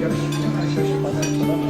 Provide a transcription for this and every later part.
Yakışıklı, şaşırmadan.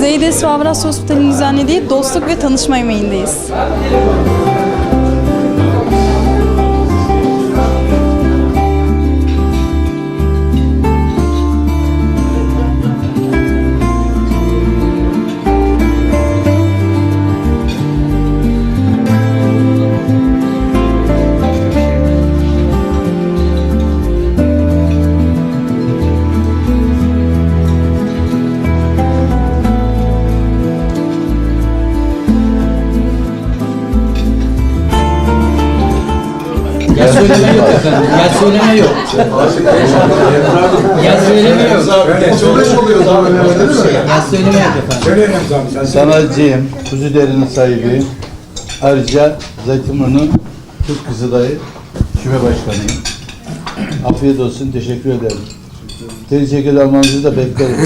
Zeydes ve Avrasya düzenlediği dostluk ve tanışma yemeğindeyiz. Söyleme yok efendim. Ya söyleme yok. Ya söyleme yok. Ya söyleme yok efendim. Sanatçıyım, kuzu derinin sahibiyim. Ayrıca Zeytinburnu Türk Kızılayı Şube Başkanıyım. Afiyet olsun, teşekkür ederim. Teri ceket almanızı da beklerim.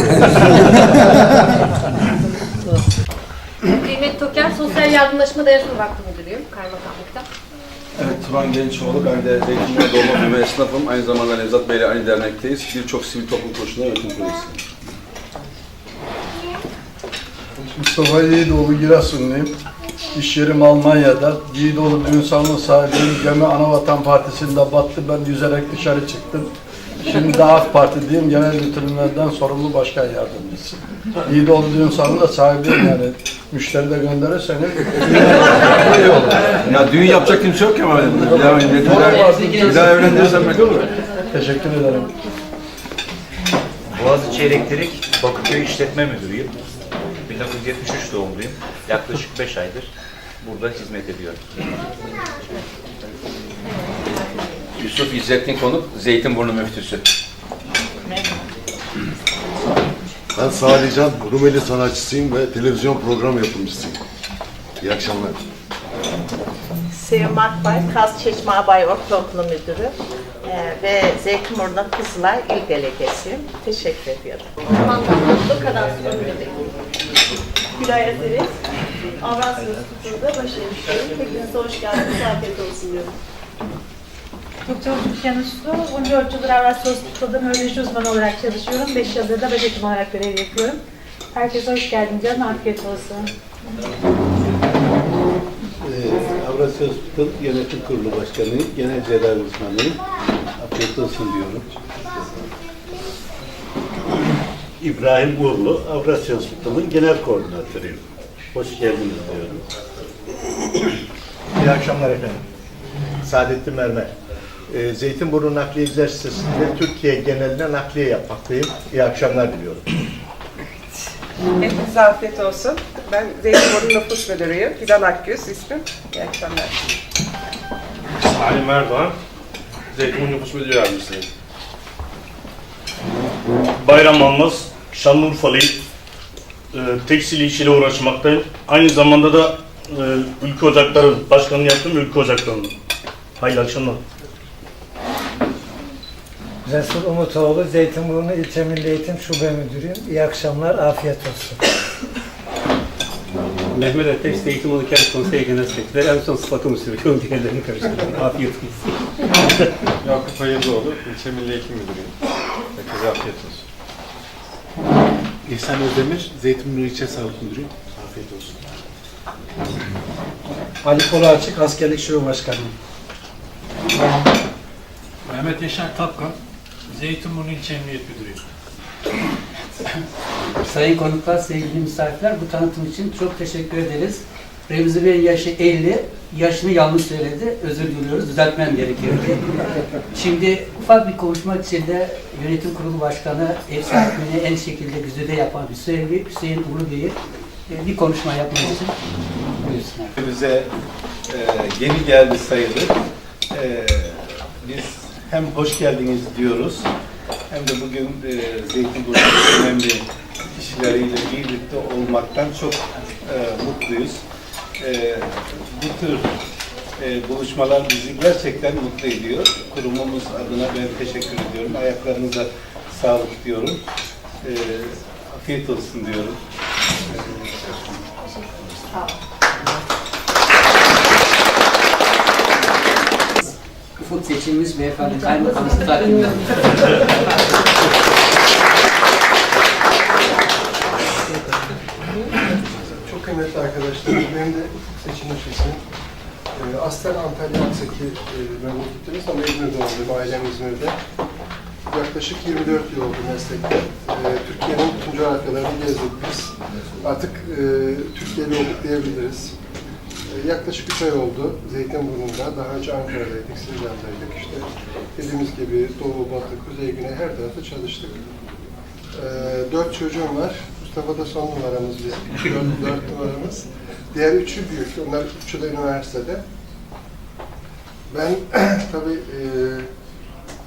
Kıymet Toker, Sosyal Yardımlaşma Dayanışma Vakfı Müdürüyüm, kaymakamlıkta. Turan Gençoğlu. Ben de Zeytinburnu doğma büyüme esnafım. Aynı zamanda Nevzat Bey'le aynı dernekteyiz. Birçok sivil toplum kuruluşunda yönetim kuruluyuz. Mustafa Yiğidoğlu Giresunluyum. İş yerim Almanya'da. Yiğidoğlu Düğün Salonu sahibiyim. Gemi Anavatan Partisi'nde battı. Ben yüzerek dışarı çıktım. Şimdi de AK Parti'deyim. Genel götürümlerden sorumlu başkan yardımcısı. Yiğidoğlu Düğün Salonu'nda sahibiyim yani. Müşteri de gönderirseniz iyi olur. Ya düğün yapacak kimse yok ya böyle. Bir daha, bir daha, bir daha evlendirirsen belki olur. Teşekkür ederim. Boğaziçi Elektrik Bakırköy İşletme Müdürüyüm. 1973 doğumluyum. Yaklaşık 5 aydır burada hizmet ediyorum. Yusuf İzzettin Konuk, Zeytinburnu müftüsü. Ben Salihcan, Rumeli sanatçısıyım ve televizyon program yapımcısıyım. İyi akşamlar. Sevim Akbay, Kaz Çeşme Abay Ortaokulu Müdürü eee, ve Zeytinburnu Kızılay İl Delegesiyim. Teşekkür ediyorum. Mandatlı kadastro müdürüyüm. Gülay Azeri, Avrasya Hospital'da başlamışıyorum. Hepinize hoş geldiniz, afiyet olsun diyorum. Doktor Türkan Uslu, 14 yıldır Avrasya Hospital'da nöroloji uzmanı olarak çalışıyorum. 5 yıldır da bebek olarak görev yapıyorum. Herkese hoş geldiniz canım, afiyet olsun. Ee, Avrasya Hospital Yönetim Kurulu Başkanıyım, Genel Cerrahi Uzmanıyım. Afiyet olsun diyorum. İbrahim Uğurlu, Avrasya Hospital'ın genel koordinatörüyüm. Hoş geldiniz diyorum. İyi akşamlar efendim. Saadettin Mermer. Ee, Zeytinburnu Nakliyeciler Sitesi'nde Türkiye geneline nakliye yapmaktayım. İyi akşamlar diliyorum. Hepinize afiyet olsun. Ben Zeytinburnu Nüfus Müdürüyüm. Fidan Akgüz ismim. İyi akşamlar. Salim Erdoğan, Zeytinburnu Nüfus Müdürü Yardımcısıyım. Bayram Almaz, Şanlıurfalıyım. Ee, tekstil işiyle uğraşmaktayım. Aynı zamanda da e, Ülke Ocakları Başkanı yaptım, Ülke Ocakları'nın. Hayırlı akşamlar. Resul Umutoğlu, Zeytinburnu İlçe Milli Eğitim Şube Müdürüyüm. İyi akşamlar, afiyet olsun. Mehmet Ateş, Zeytinburnu Kent Konseyi Genel Sekreteri. En son sıfatımı söylüyorum, diğerlerini karıştırdım. Afiyet olsun. Yakup Hayırlıoğlu, İlçe Milli Eğitim Müdürüyüm. Herkese afiyet olsun. İhsan Özdemir, Zeytinburnu İlçe Sağlık Müdürüyüm. Afiyet olsun. Ali Kolaçık, Askerlik Şube Başkanıyım. Mehmet Yaşar Tapkan, Zeytinburnu İlçe Emniyet Müdürüyüm. Sayın konuklar, sevgili misafirler, bu tanıtım için çok teşekkür ederiz. Remzi Bey'in yaşı 50, yaşını yanlış söyledi. Özür diliyoruz, düzeltmem gerekirdi. Şimdi ufak bir konuşma içinde yönetim kurulu başkanı, ev sahibini en şekilde güzide yapan Hüseyin, Hüseyin Uğur Bey'i e, bir konuşma yapmak için buyursunlar. Bize e, yeni geldi sayılır. E, hem hoş geldiniz diyoruz hem de bugün e, Zeytinburnu'nun önemli kişileriyle birlikte olma olmaktan çok e, mutluyuz. E, bu tür e, buluşmalar bizi gerçekten mutlu ediyor. Kurumumuz adına ben teşekkür ediyorum. Ayaklarınıza sağlık diyorum. E, afiyet olsun diyorum. Ufuk seçilmiş beyefendi kaymakamımızı takdim ediyorum. Çok kıymetli arkadaşlarım, benim de seçilmiş isim. Ee, aslen Antalya Aksaki e, memleketteniz ama İzmir'de oldum, ailem İzmir'de. Yaklaşık 24 yıl oldu meslekte. Ee, Türkiye'nin bütün coğrafyalarını gezdik biz. Artık e, Türkiye'li olduk diyebiliriz. Ee, yaklaşık 3 ay oldu Zeytinburnu'nda. Daha önce Ankara'daydık, Sincan'daydık işte. Dediğimiz gibi Doğu, Batı, Kuzey, Güney her tarafta çalıştık. Ee, dört çocuğum var. Mustafa da son numaramız bizim. Dört, dört numaramız. Diğer üçü büyük. Onlar üçü de üniversitede. Ben tabii e,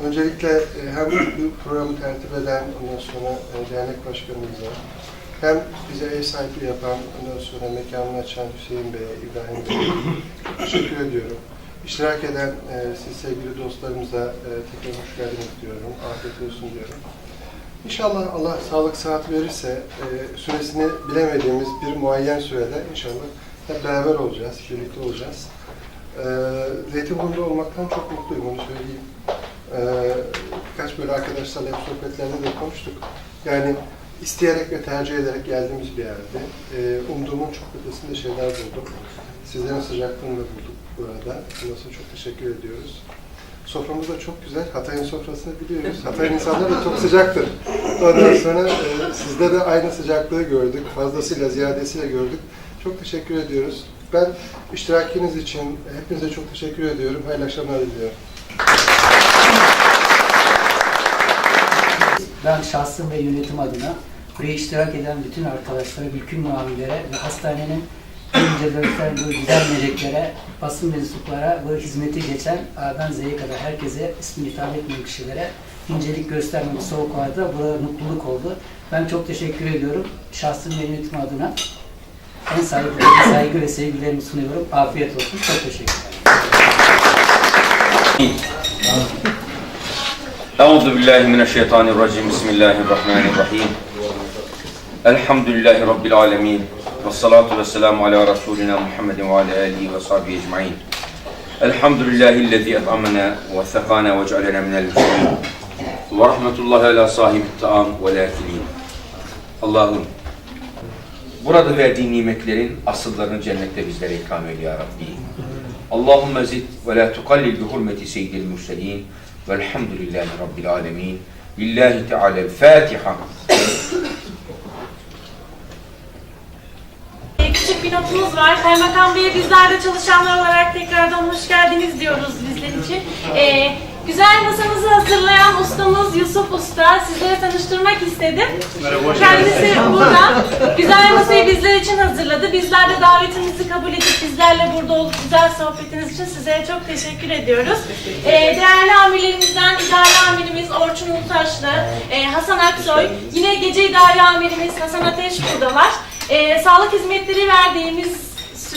öncelikle e, hem bu programı tertip eden ondan sonra e, dernek başkanımıza hem bize ev sahipliği yapan ondan sonra mekanını açan Hüseyin Bey'e, İbrahim Bey'e teşekkür ediyorum. İştirak eden e, siz sevgili dostlarımıza e, tekrar hoş geldiniz diyorum. Afiyet olsun diyorum. İnşallah Allah sağlık sıhhat verirse e, süresini bilemediğimiz bir muayyen sürede inşallah hep beraber olacağız, birlikte olacağız. E, Zeytinburnu'da olmaktan çok mutluyum onu söyleyeyim. E, birkaç böyle arkadaşlarla hep sohbetlerde de konuştuk. Yani isteyerek ve tercih ederek geldiğimiz bir yerde. E, umduğumun çok ötesinde şeyler buldum. Sizlerin sıcaklığını da bulduk burada. İçin çok teşekkür ediyoruz. Soframız da çok güzel. Hatay'ın sofrasını biliyoruz. Hatay'ın insanları da çok sıcaktır. Ondan sonra e, sizde de aynı sıcaklığı gördük. Fazlasıyla, ziyadesiyle gördük. Çok teşekkür ediyoruz. Ben iştirakiniz için hepinize çok teşekkür ediyorum. Hayırlı akşamlar diliyorum. Ben şahsım ve yönetim adına buraya iştirak eden bütün arkadaşlara, bütün muavinlere ve hastanenin önce gösterdiği güzel meleklere, basın mensuplara bu hizmeti geçen A'dan Z'ye kadar herkese ismini hitap etmeyen kişilere incelik göstermek soğuk havada burada mutluluk oldu. Ben çok teşekkür ediyorum. Şahsım ve yönetim adına en saygı, saygı ve sevgilerimi sunuyorum. Afiyet olsun. Çok teşekkür Euzu billahi mineşşeytanirracim. Bismillahirrahmanirrahim. Elhamdülillahi rabbil alamin. Ves salatu vesselamu ala rasulina Muhammedin ve ala alihi ve sahbihi ecmaîn. Elhamdülillahi'llezî et'amena ve sekana ve cealena minel muslimin. Ve rahmetullahi ala sahibit taam ve lakilin. Allah'ım burada verdiğin nimetlerin asıllarını cennette bizlere ikram eyle ya Rabbi. Allahümme zid ve la tukallil bi hurmeti seyyidil mürselin velhamdülillahi rabbil alemin. Lillahi Teala Fatiha. Küçük bir notumuz var. Kaymakam Bey'e bizler de çalışanlar olarak tekrardan hoş geldiniz diyoruz bizler için. Ee, güzel masamızı hazırlayan ustamız Usta sizlere tanıştırmak istedim. Kendisi burada. Güzel masayı bizler için hazırladı. Bizler de davetimizi kabul edip bizlerle burada olup güzel sohbetiniz için size çok teşekkür ediyoruz. Ee, değerli amirlerimizden idare amirimiz Orçun Ultaşlı, e, Hasan Aksoy, yine gece idare amirimiz Hasan Ateş buradalar. Ee, sağlık hizmetleri verdiğimiz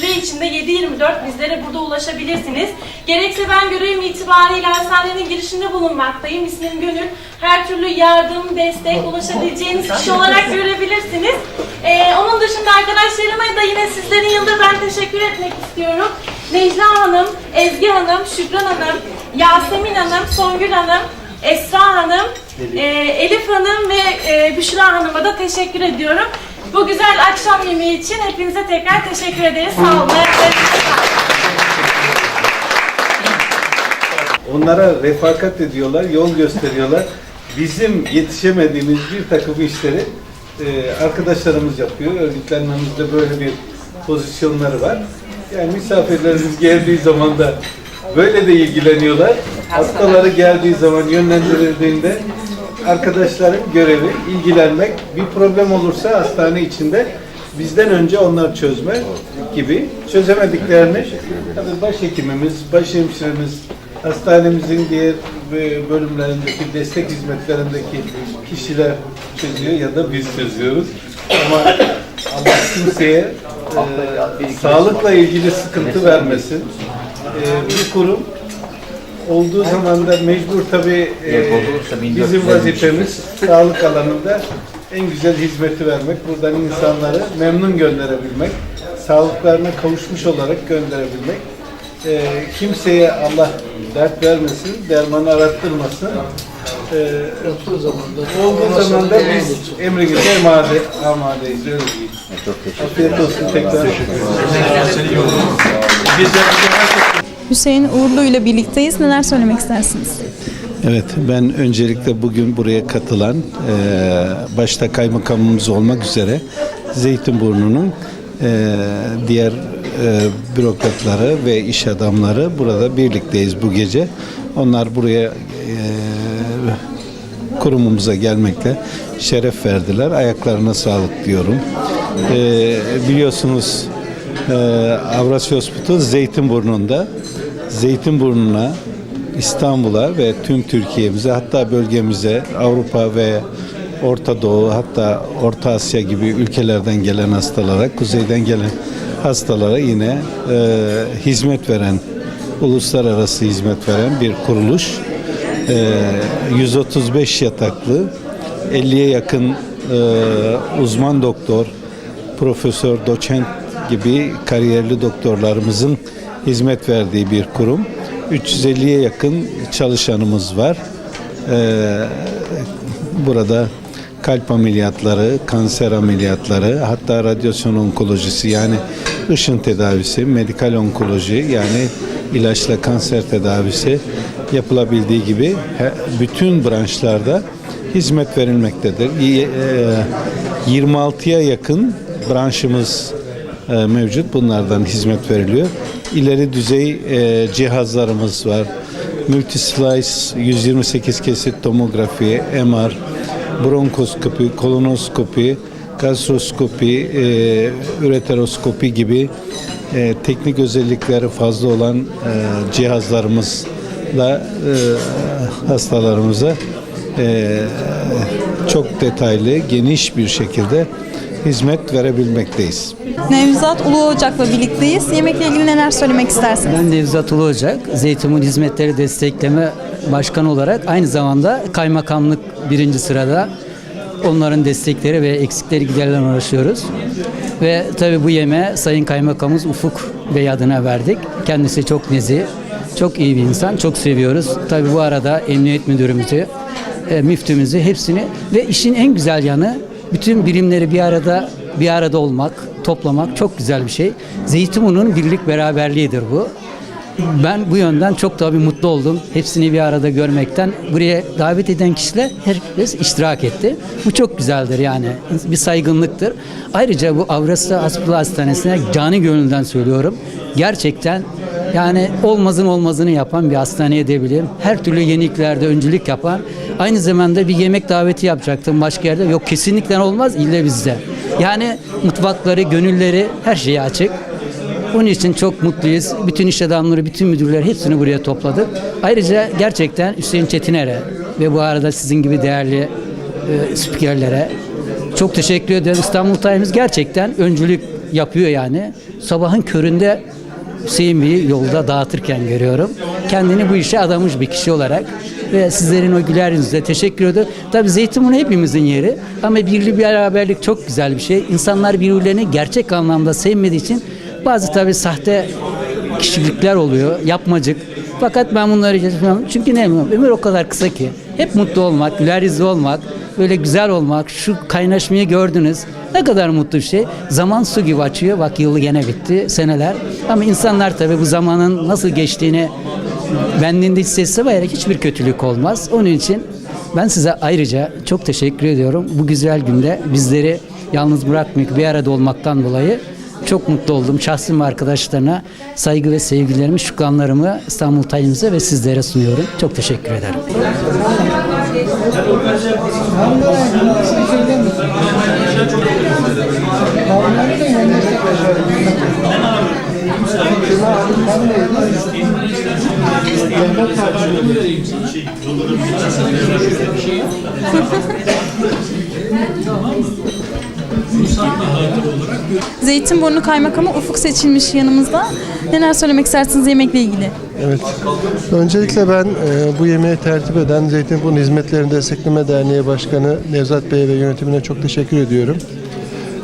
süre içinde 7-24 bizlere burada ulaşabilirsiniz. Gerekse ben görevim itibariyle hastanenin girişinde bulunmaktayım. İsmim Gönül. Her türlü yardım, destek ulaşabileceğiniz kişi olarak görebilirsiniz. Ee, onun dışında arkadaşlarıma da yine sizlerin yanında ben teşekkür etmek istiyorum. Necla Hanım, Ezgi Hanım, Şükran Hanım, Yasemin Hanım, Songül Hanım, Esra Hanım, e, Elif Hanım ve e, Büşra Hanım'a da teşekkür ediyorum. Bu güzel akşam yemeği için hepinize tekrar teşekkür ederiz. Sağ olun. Onlara refakat ediyorlar, yol gösteriyorlar. Bizim yetişemediğimiz bir takım işleri e, arkadaşlarımız yapıyor. Örgütlenmemizde böyle bir pozisyonları var. Yani misafirlerimiz geldiği zaman da böyle de ilgileniyorlar. Hastaları geldiği zaman yönlendirildiğinde arkadaşların görevi ilgilenmek. Bir problem olursa hastane içinde bizden önce onlar çözme gibi çözemediklerini tabii başhekimimiz, başhemşiremiz, hastanemizin diğer e, bölümlerindeki destek hizmetlerindeki kişiler çözüyor ya da biz çözüyoruz. Ama Allah kimseye e, sağlıkla ilgili sıkıntı vermesin. E, bu kurum olduğu zaman da mecbur tabii e, bizim vazifemiz sağlık alanında en güzel hizmeti vermek, buradan insanları memnun gönderebilmek, sağlıklarına kavuşmuş olarak gönderebilmek. E, kimseye Allah dert vermesin, dermanı arattırmasın. E, olduğu zaman da biz emrinize amade, amadeyiz. Öyle diyeyim. Afiyet olsun tekrar. Hüseyin Uğurlu ile birlikteyiz. Neler söylemek istersiniz? Evet, ben öncelikle bugün buraya katılan, eee, başta kaymakamımız olmak üzere Zeytinburnu'nun eee, diğer eee, bürokratları ve iş adamları burada birlikteyiz bu gece. Onlar buraya eee, kurumumuza gelmekle şeref verdiler. Ayaklarına sağlık diyorum. Eee, biliyorsunuz eee Avrasya Hospital Zeytinburnu'nda Zeytinburnu'na İstanbul'a ve tüm Türkiye'mize hatta bölgemize Avrupa ve Orta Doğu hatta Orta Asya gibi ülkelerden gelen hastalara, kuzeyden gelen hastalara yine e, hizmet veren, uluslararası hizmet veren bir kuruluş. E, 135 yataklı, 50'ye yakın e, uzman doktor, profesör, doçent gibi kariyerli doktorlarımızın hizmet verdiği bir kurum. 350'ye yakın çalışanımız var. Ee, burada kalp ameliyatları, kanser ameliyatları, hatta radyasyon onkolojisi yani ışın tedavisi, medikal onkoloji yani ilaçla kanser tedavisi yapılabildiği gibi bütün branşlarda hizmet verilmektedir. Y- e, 26'ya yakın branşımız mevcut. Bunlardan hizmet veriliyor. İleri düzey e, cihazlarımız var. Multislice 128 kesit tomografi, MR, bronkoskopi, kolonoskopi, gastroskopi, e, üreteroskopi gibi e, teknik özellikleri fazla olan e, cihazlarımızla e, hastalarımıza e, çok detaylı, geniş bir şekilde hizmet verebilmekteyiz. Nevzat Ulu Ocak'la birlikteyiz. Yemekle ilgili neler söylemek istersiniz? Ben Nevzat Ulu Ocak, Zeytinburnu Hizmetleri Destekleme Başkanı olarak aynı zamanda kaymakamlık birinci sırada onların destekleri ve eksikleri giderlerine uğraşıyoruz. Ve tabii bu yemeğe Sayın Kaymakamımız Ufuk Bey adına verdik. Kendisi çok nezih, çok iyi bir insan, çok seviyoruz. Tabii bu arada Emniyet Müdürümüzü, e, müftümüzü hepsini ve işin en güzel yanı bütün birimleri bir arada bir arada olmak, toplamak çok güzel bir şey. Zeytinburnu'nun birlik beraberliğidir bu. Ben bu yönden çok tabii mutlu oldum. Hepsini bir arada görmekten. Buraya davet eden kişiler herkes iştirak etti. Bu çok güzeldir yani. Bir saygınlıktır. Ayrıca bu Avrasya Hasbullah Hastanesi'ne canı gönülden söylüyorum. Gerçekten yani olmazın olmazını yapan bir hastaneye diyebilirim. Her türlü yeniliklerde öncülük yapan. Aynı zamanda bir yemek daveti yapacaktım başka yerde. Yok kesinlikle olmaz ille bizde. Yani mutfakları, gönülleri her şeyi açık. Onun için çok mutluyuz. Bütün iş adamları, bütün müdürler hepsini buraya topladık. Ayrıca gerçekten Hüseyin Çetiner'e ve bu arada sizin gibi değerli e, spikerlere çok teşekkür ederim. İstanbul Times gerçekten öncülük yapıyor yani. Sabahın köründe Hüseyin Bey'i yolda dağıtırken görüyorum. Kendini bu işe adamış bir kişi olarak ve sizlerin o güler yüzüne teşekkür ediyorum. Tabii Zeytinburnu hepimizin yeri ama birlik beraberlik çok güzel bir şey. İnsanlar birbirlerini gerçek anlamda sevmediği için bazı tabii sahte kişilikler oluyor, yapmacık. Fakat ben bunları geçmem. Çünkü ne bileyim, ömür o kadar kısa ki. Hep mutlu olmak, güler yüzlü olmak, böyle güzel olmak, şu kaynaşmayı gördünüz. Ne kadar mutlu bir şey. Zaman su gibi açıyor. Bak yılı gene bitti, seneler. Ama insanlar tabii bu zamanın nasıl geçtiğini benliğinde hissetse var hiçbir kötülük olmaz. Onun için ben size ayrıca çok teşekkür ediyorum. Bu güzel günde bizleri yalnız bırakmayıp bir arada olmaktan dolayı çok mutlu oldum. Şahsım arkadaşlarına saygı ve sevgilerimi, şükranlarımı İstanbul Times'e ve sizlere sunuyorum. Çok teşekkür ederim. Zeytinburnu Kaymakamı Ufuk seçilmiş yanımızda. Neler söylemek istersiniz yemekle ilgili? Evet. Öncelikle ben e, bu yemeği tertip eden Zeytinburnu Hizmetlerini Destekleme Derneği Başkanı Nevzat Bey ve yönetimine çok teşekkür ediyorum.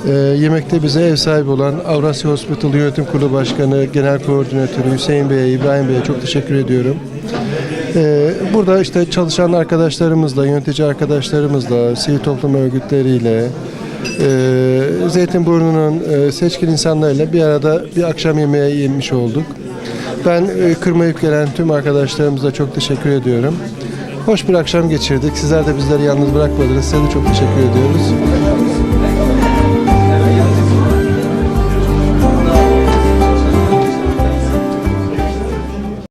E, yemekte bize ev sahibi olan Avrasya Hospital Yönetim Kurulu Başkanı, Genel Koordinatörü Hüseyin Bey'e, İbrahim Bey'e çok teşekkür ediyorum. E, burada işte çalışan arkadaşlarımızla, yönetici arkadaşlarımızla, sivil toplum örgütleriyle, e, Zeytinburnu'nun e, seçkin insanlarıyla bir arada bir akşam yemeği yemiş olduk. Ben e, kırmayıp gelen tüm arkadaşlarımıza çok teşekkür ediyorum. Hoş bir akşam geçirdik. Sizler de bizleri yalnız bırakmadınız. Size de çok teşekkür ediyoruz.